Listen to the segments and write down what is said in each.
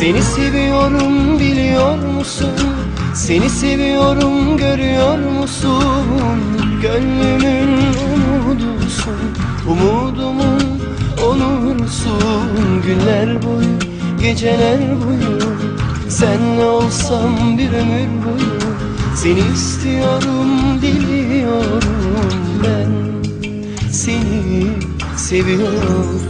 seni seviyorum biliyor musun? Seni seviyorum görüyor musun? Gönlümün umudusun Umudumun onursun Günler boyu, geceler boyu Senle olsam bir ömür boyu Seni istiyorum, diliyorum ben Seni seviyorum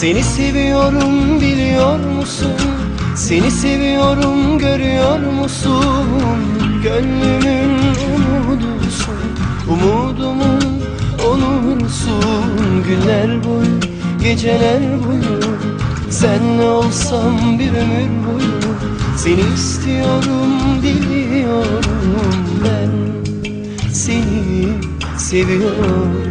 Seni seviyorum biliyor musun? Seni seviyorum görüyor musun? Gönlümün umudusun Umudumun onursun Günler boyu, geceler boyu Senle olsam bir ömür boyu Seni istiyorum, diliyorum ben Seni seviyorum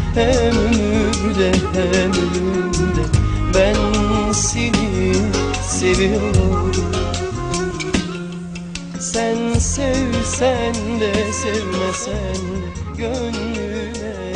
Hem ömürde hem ölümde Ben seni seviyorum. Sen sevsen de sevmesen de Gönlüme